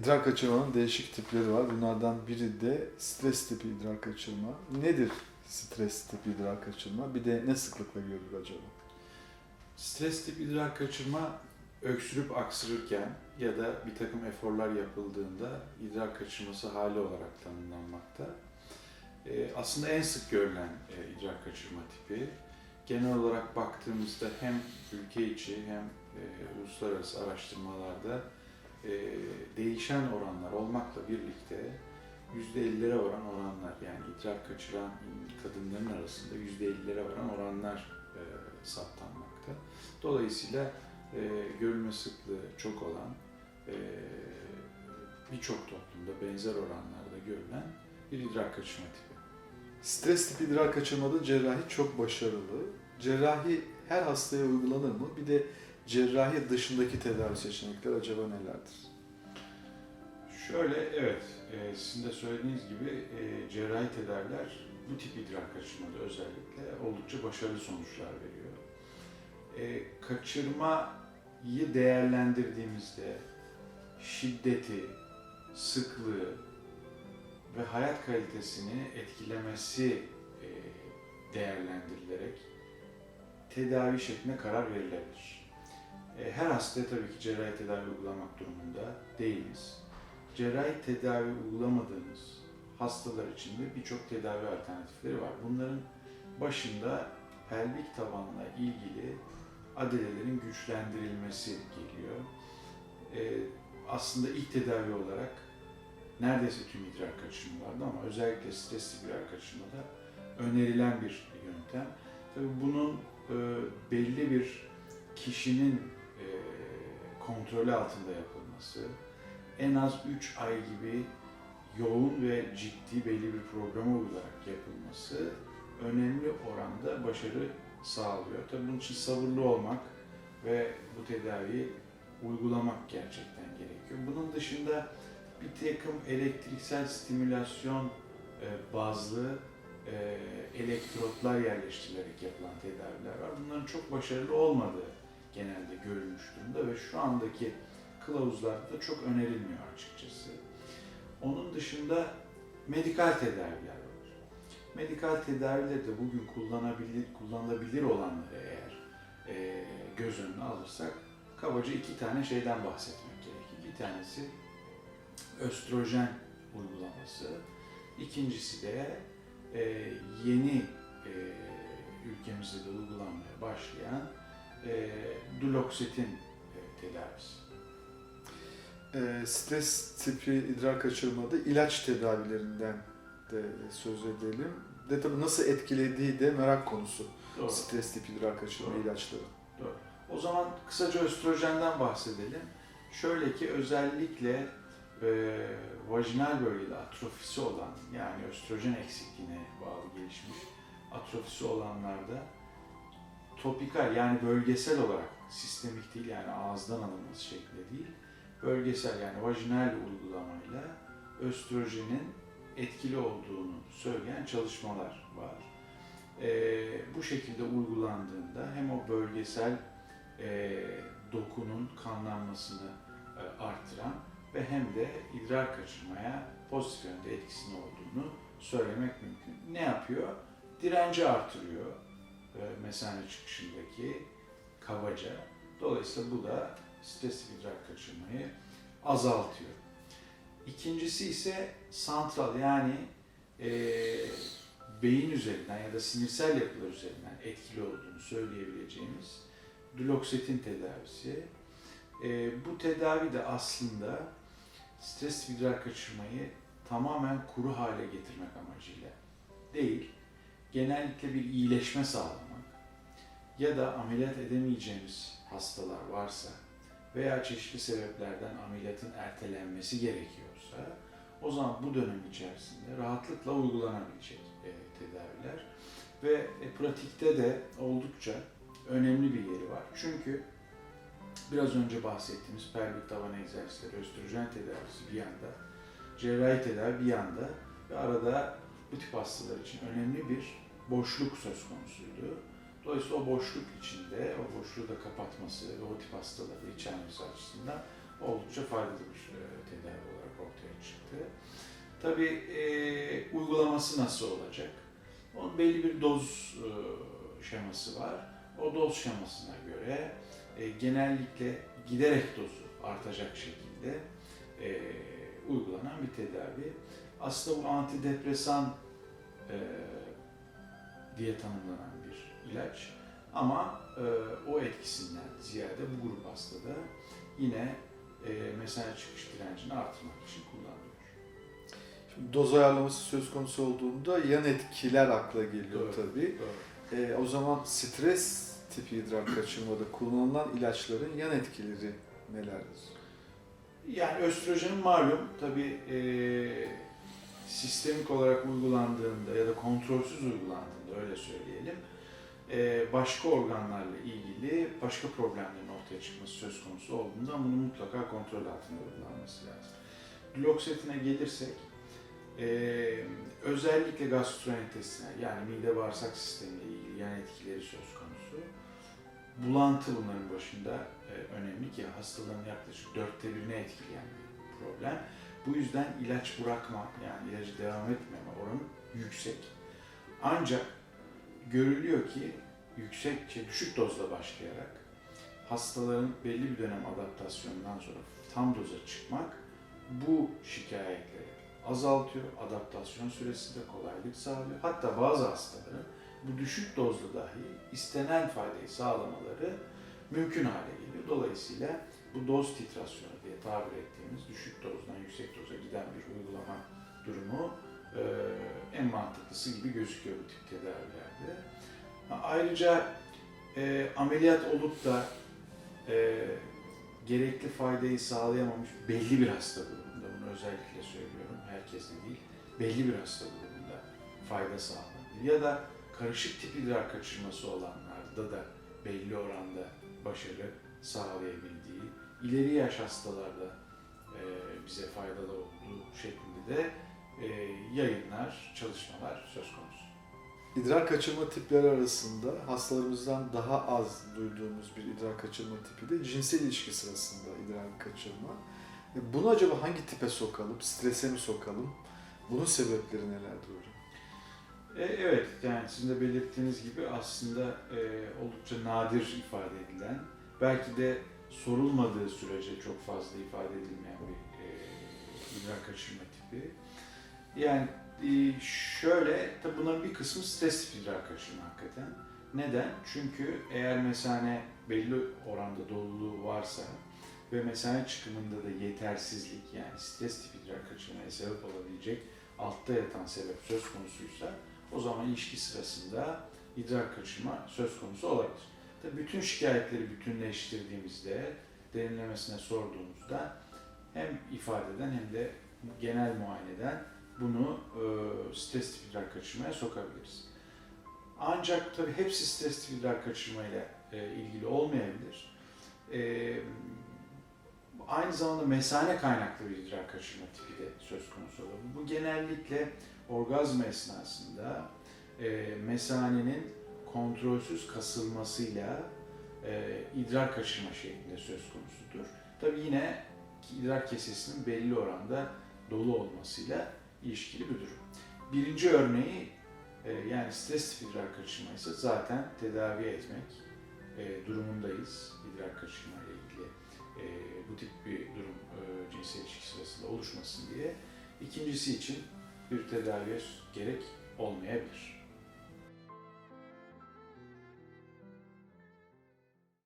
İdrar kaçırmanın değişik tipleri var. Bunlardan biri de stres tipi idrar kaçırma. Nedir stres tipi idrar kaçırma? Bir de ne sıklıkla görülür acaba? Stres tipi idrar kaçırma öksürüp aksırırken ya da bir takım eforlar yapıldığında idrar kaçırması hali olarak tanımlanmakta. Ee, aslında en sık görülen e, idrar kaçırma tipi. Genel olarak baktığımızda hem ülke içi hem e, uluslararası araştırmalarda e, değişen oranlar olmakla birlikte %50'lere varan oranlar yani idrar kaçıran kadınların arasında %50'lere varan oranlar e, saptanmakta. Dolayısıyla e, görülme sıklığı çok olan, e, birçok toplumda benzer oranlarda görülen bir idrar kaçırma tipi. Stres tipi idrar kaçırmada cerrahi çok başarılı. Cerrahi her hastaya uygulanır mı? Bir de cerrahi dışındaki tedavi seçenekleri acaba nelerdir? Şöyle, evet, e, sizin de söylediğiniz gibi e, cerrahi tedaviler bu tip idrar kaçırmada özellikle oldukça başarılı sonuçlar veriyor. E, kaçırmayı değerlendirdiğimizde şiddeti, sıklığı ve hayat kalitesini etkilemesi e, değerlendirilerek tedavi şekline karar verilebilir. E, her hastaya tabii ki cerrahi tedavi uygulamak durumunda değiliz. Cerrahi tedavi uygulamadığımız hastalar için de birçok tedavi alternatifleri var. Bunların başında pelvik tabanla ilgili adalelerin güçlendirilmesi geliyor. Ee, aslında ilk tedavi olarak neredeyse tüm idrar kaçırmalarda ama özellikle stresli idrar kaçırmada önerilen bir yöntem. Tabii bunun e, belli bir kişinin e, kontrolü altında yapılması, en az 3 ay gibi yoğun ve ciddi belli bir programa uygularak yapılması önemli oranda başarı sağlıyor. Tabii bunun için sabırlı olmak ve bu tedaviyi uygulamak gerçekten gerekiyor. Bunun dışında bir takım elektriksel stimülasyon e, bazlı e, elektrotlar yerleştirilerek yapılan tedaviler var. Bunların çok başarılı olmadığı genelde görülmüş durumda ve şu andaki kılavuzlarda da çok önerilmiyor açıkçası. Onun dışında medikal tedaviler var. Medikal tedaviler de bugün kullanabilir, kullanılabilir olanları eğer e, göz önüne alırsak kabaca iki tane şeyden bahsetmek gerekir. Bir tanesi östrojen uygulaması. İkincisi de e, yeni e, ülkemizde de uygulanmaya başlayan e, duloxetin e, tedavisi. Ee, stres tipi idrar kaçırmada ilaç tedavilerinden de söz edelim. De tabii nasıl etkilediği de merak konusu. Doğru. Stres tipi idrar kaçırma Doğru. ilaçları. O zaman kısaca östrojenden bahsedelim. Şöyle ki özellikle e, vajinal bölgede atrofisi olan yani östrojen eksikliğine bağlı gelişmiş atrofisi olanlarda topikal yani bölgesel olarak sistemik değil yani ağızdan alınması şeklinde değil bölgesel yani vajinal uygulamayla östrojenin etkili olduğunu söyleyen çalışmalar var. Ee, bu şekilde uygulandığında hem o bölgesel e, dokunun kanlanmasını e, artıran ve hem de idrar kaçırmaya pozitif yönde etkisinin olduğunu söylemek mümkün. Ne yapıyor? Direnci artırıyor e, mesane çıkışındaki kabaca. Dolayısıyla bu da stresli idrar kaçırmayı azaltıyor. İkincisi ise santral yani e, beyin üzerinden ya da sinirsel yapılar üzerinden etkili olduğunu söyleyebileceğimiz duloxetin tedavisi. E, bu tedavi de aslında stres idrar kaçırmayı tamamen kuru hale getirmek amacıyla değil, genellikle bir iyileşme sağlamak ya da ameliyat edemeyeceğimiz hastalar varsa veya çeşitli sebeplerden ameliyatın ertelenmesi gerekiyorsa o zaman bu dönem içerisinde rahatlıkla uygulanabilecek e, tedaviler ve e, pratikte de oldukça önemli bir yeri var. Çünkü biraz önce bahsettiğimiz pelvik taban egzersizleri, östrojen tedavisi bir yanda, cerrahi tedavi bir yanda ve arada bu tip hastalar için önemli bir boşluk söz konusuydu. Dolayısıyla o boşluk içinde, o boşluğu da kapatması ve o tip hastaları içermesi açısından oldukça faydalı bir e, tedavi olarak ortaya çıktı. Tabii e, uygulaması nasıl olacak? Onun belli bir doz e, şeması var. O doz şemasına göre e, genellikle giderek dozu artacak şekilde e, uygulanan bir tedavi. Aslında bu antidepresan e, diye tanımlanan bir ilaç ama e, o etkisinden ziyade bu grup hastada yine e, mesane çıkış direncini artırmak için kullanılıyor. Şimdi doz ayarlaması söz konusu olduğunda yan etkiler akla geliyor Doğru. tabii. Doğru. E, o zaman stres tipi idrar kaçırmada kullanılan ilaçların yan etkileri nelerdir? Yani östrojenin malum tabi sistemik olarak uygulandığında ya da kontrolsüz uygulandığında öyle söyleyelim e, başka organlarla ilgili başka problemlerin ortaya çıkması söz konusu olduğunda bunun mutlaka kontrol altında uygulanması lazım. Duloxetin'e gelirsek e, özellikle gastrointestinal yani mide bağırsak sistemiyle ilgili yan etkileri söz konusu. Bulantı bunların başında e, önemli ki hastalığın yaklaşık dörtte birini etkileyen bir problem. Bu yüzden ilaç bırakma yani ilacı devam etmeme oranı yüksek. Ancak görülüyor ki yüksek, şey, düşük dozla başlayarak hastaların belli bir dönem adaptasyondan sonra tam doza çıkmak bu şikayetleri azaltıyor, adaptasyon süresinde kolaylık sağlıyor. Hatta bazı hastaların bu düşük dozda dahi istenen faydayı sağlamaları mümkün hale geliyor. Dolayısıyla bu doz titrasyonu diye tabir ettiğimiz düşük dozdan yüksek doza giden bir uygulama durumu e, en mantıklısı gibi gözüküyor bu tip tedavilerde. Ayrıca e, ameliyat olup da e, gerekli faydayı sağlayamamış belli bir hasta grubunda, bunu özellikle söylüyorum, herkes de değil, belli bir hasta grubunda fayda sağlanabilir. Ya da karışık tip idrar kaçırması olanlarda da belli oranda başarı sağlayabildiği, ileri yaş hastalarda e, bize faydalı olduğu şeklinde de e, yayınlar, çalışmalar söz konusu. İdrar kaçırma tipleri arasında hastalarımızdan daha az duyduğumuz bir idrar kaçırma tipi de cinsel ilişki sırasında idrar kaçırma. E, Bunu acaba hangi tipe sokalım? Strese mi sokalım? Bunun sebepleri nelerdir hocam? E, evet, yani sizin de belirttiğiniz gibi aslında e, oldukça nadir ifade edilen, belki de sorulmadığı sürece çok fazla ifade edilmeyen bir e, idrar kaçırma tipi. Yani e, şöyle, tabi bunların bir kısmı stres tipi idrar kaçırma hakikaten. Neden? Çünkü eğer mesane belli oranda doluluğu varsa ve mesane çıkımında da yetersizlik yani stres tipi idrar kaçırmaya sebep olabilecek altta yatan sebep söz konusuysa o zaman ilişki sırasında idrar kaçırma söz konusu olabilir. Tabii bütün şikayetleri bütünleştirdiğimizde, derinlemesine sorduğumuzda hem ifadeden hem de genel muayeneden bunu e, stres tipi kaçırmaya sokabiliriz. Ancak tabii hepsi stres tipi idrar kaçırmayla e, ilgili olmayabilir. E, aynı zamanda mesane kaynaklı bir idrar kaçırma tipi de söz konusu olabilir. Bu genellikle orgazm esnasında e, mesanenin kontrolsüz kasılmasıyla e, idrar kaçırma şeklinde söz konusudur. Tabii yine idrar kesesinin belli oranda dolu olmasıyla ilişkili bir durum. Birinci örneği e, yani stres tipi idrar kaçırma ise zaten tedavi etmek e, durumundayız idrar kaçırma ile ilgili e, bu tip bir durum e, cinsel ilişki sırasında oluşmasın diye. İkincisi için bir tedaviye gerek olmayabilir.